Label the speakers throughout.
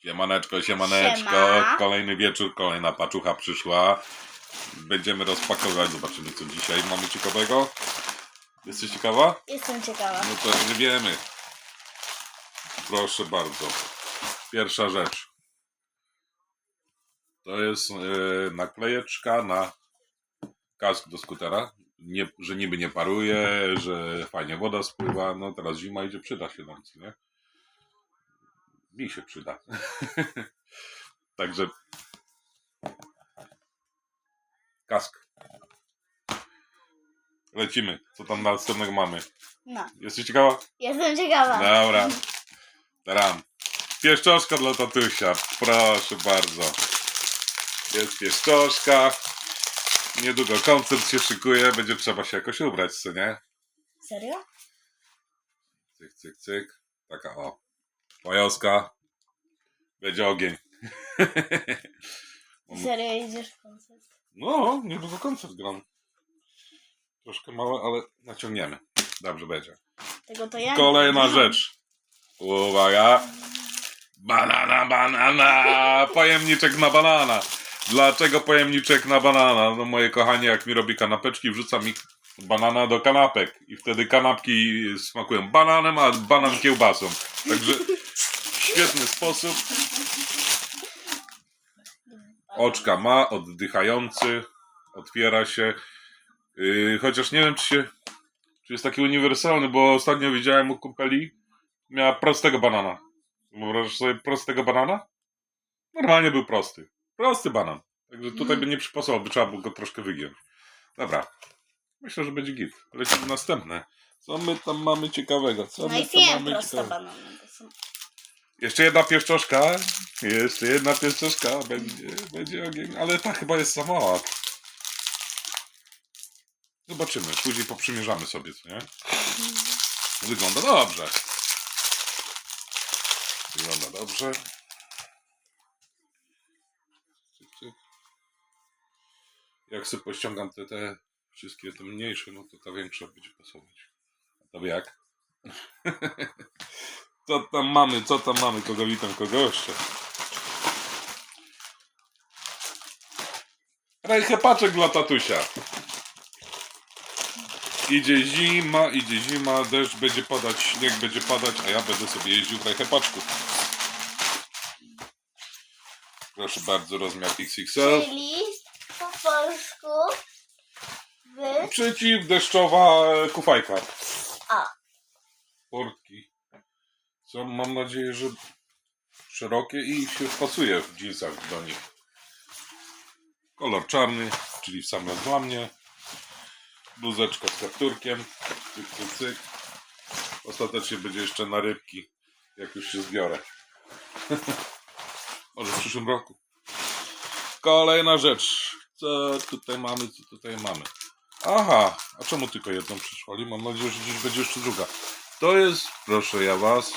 Speaker 1: Siemaneczko, siemaneczko.
Speaker 2: Siema.
Speaker 1: Kolejny wieczór, kolejna paczucha przyszła. Będziemy rozpakować, zobaczymy co dzisiaj mamy ciekawego. Jesteś ciekawa?
Speaker 2: Jestem ciekawa.
Speaker 1: No to nie wiemy. Proszę bardzo. Pierwsza rzecz. To jest e, naklejeczka na kask do skutera. Nie, że niby nie paruje, że fajnie woda spływa. No teraz zima idzie, przyda się nam, nie? Mi się przyda. Także kask. Lecimy. Co tam następnego mamy?
Speaker 2: No,
Speaker 1: Jesteś ciekawa?
Speaker 2: jestem ciekawa.
Speaker 1: Dobra. Taram. Pieszczoszka dla tatusia. Proszę bardzo. Jest pieszczoszka. Niedługo koncert się szykuje. Będzie trzeba się jakoś ubrać, co nie?
Speaker 2: Serio?
Speaker 1: Cyk, cyk, cyk. Taka o. Pojoska. Będzie ogień.
Speaker 2: Serio idziesz w koncert?
Speaker 1: No, niedługo koncert gram. Troszkę małe, ale naciągniemy. Dobrze będzie.
Speaker 2: Tego to ja
Speaker 1: Kolejna rzecz. Uwaga. Banana, banana. Pojemniczek na banana. Dlaczego pojemniczek na banana? No moje kochanie, jak mi robi kanapeczki, wrzuca mi banana do kanapek. I wtedy kanapki smakują bananem, a banan kiełbasą. Także świetny sposób. Oczka ma, oddychający. Otwiera się. Yy, chociaż nie wiem, czy się czy jest taki uniwersalny, bo ostatnio widziałem u kumpeli, miała prostego banana. Wyobrażasz sobie prostego banana? Normalnie był prosty. Prosty banan. Także tutaj by nie przypasował, by trzeba było go troszkę wygiąć. Dobra. Myślę, że będzie git. Lecimy następne. Co my tam mamy ciekawego? Co
Speaker 2: No
Speaker 1: my
Speaker 2: i
Speaker 1: tam
Speaker 2: wiem
Speaker 1: mamy
Speaker 2: prosto
Speaker 1: ciekawego?
Speaker 2: banana. to są-
Speaker 1: Jeszcze jedna pieszczoszka. Jeszcze jedna pieszczoszka. Będzie, będzie ogień. Ale ta chyba jest za mała. Zobaczymy. Później poprzymierzamy sobie, co nie? Wygląda dobrze. Wygląda dobrze. Cyk, cyk. Jak sobie pościągam te, te wszystkie te mniejsze, no to ta większa będzie pasować. A to jak? Co tam mamy, co tam mamy, kogo witam, kogo jeszcze? Rejchepaczek dla tatusia. Idzie zima, idzie zima, deszcz będzie padać, śnieg będzie padać, a ja będę sobie jeździł w rejchepaczku. Proszę bardzo, rozmiar XXL.
Speaker 2: Czyli po polsku.
Speaker 1: Przeciwdeszczowa kufajka.
Speaker 2: A.
Speaker 1: Portki. Są, mam nadzieję, że szerokie i się wpasuje w jeansach do nich. Kolor czarny, czyli w sam raz dla mnie. Bluzeczka z kapturkiem. Cyk, cyk, cyk. Ostatecznie będzie jeszcze na rybki, jak już się zbiorę. Może w przyszłym roku. Kolejna rzecz. Co tutaj mamy, co tutaj mamy? Aha, a czemu tylko jedną przysłali? Mam nadzieję, że dziś będzie jeszcze druga. To jest, proszę ja was,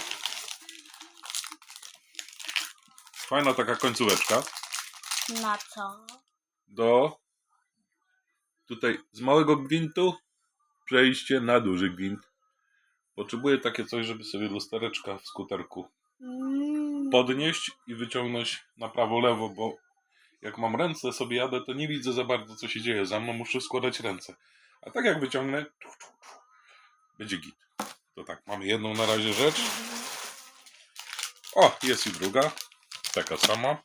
Speaker 1: fajna taka końcóweczka
Speaker 2: Na co?
Speaker 1: do tutaj z małego gwintu przejście na duży gwint. Potrzebuję takie coś, żeby sobie lustereczka w skuterku
Speaker 2: Mm.
Speaker 1: podnieść i wyciągnąć na prawo, lewo, bo jak mam ręce, sobie jadę, to nie widzę za bardzo, co się dzieje za mną, muszę składać ręce. A tak jak wyciągnę, będzie git. To tak, mamy jedną na razie rzecz. O, jest i druga. Taka sama.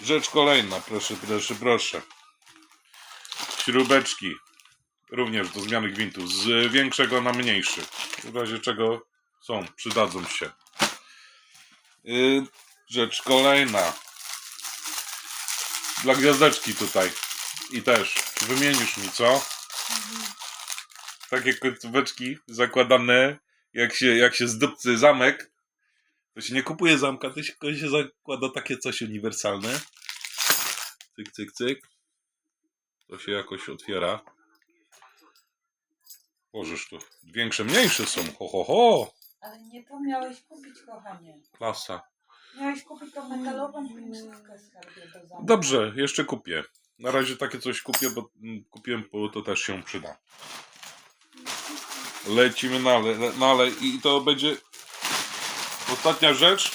Speaker 1: Rzecz kolejna, proszę, proszę, proszę. Śrubeczki. Również do zmiany gwintu. Z większego na mniejszy. W razie czego są, przydadzą się. Yy, rzecz kolejna. Dla gwiazdeczki tutaj. I też. Wymienisz mi, co? Takie końcóweczki zakładane, jak się, jak się zdupcy zamek, to się nie kupuje zamka, to się, się zakłada takie coś uniwersalne. Cyk, cyk, cyk. To się jakoś otwiera. Możesz tu. Większe, mniejsze są. Ho, ho, ho.
Speaker 3: Ale nie to miałeś kupić, kochanie.
Speaker 1: Klasa.
Speaker 3: Miałeś kupić tą metalową końcówkę skarbie do zamku.
Speaker 1: Dobrze, jeszcze kupię. Na razie takie coś kupię, bo mm, kupiłem, bo to też się przyda. Lecimy dalej, dalej i to będzie ostatnia rzecz.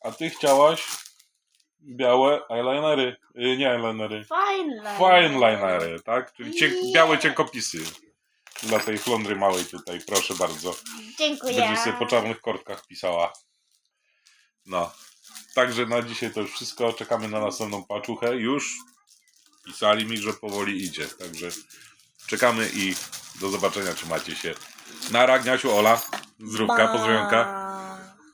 Speaker 1: A ty chciałaś białe eyelinery. Y, nie eyelinery.
Speaker 2: Fine.
Speaker 1: Finelinery, tak? Czyli cienk
Speaker 2: Nie.
Speaker 1: białe cienkopisy. Dla tej flądry małej tutaj, proszę bardzo.
Speaker 2: Dziękuję.
Speaker 1: Będzie sobie po czarnych kortkach pisała. No. Także na dzisiaj to już wszystko. Czekamy na następną paczuchę. Już pisali mi, że powoli idzie. Także czekamy i do zobaczenia. Trzymajcie się. Na Ragniasiu Ola. Zdrówka, pozdrowionka.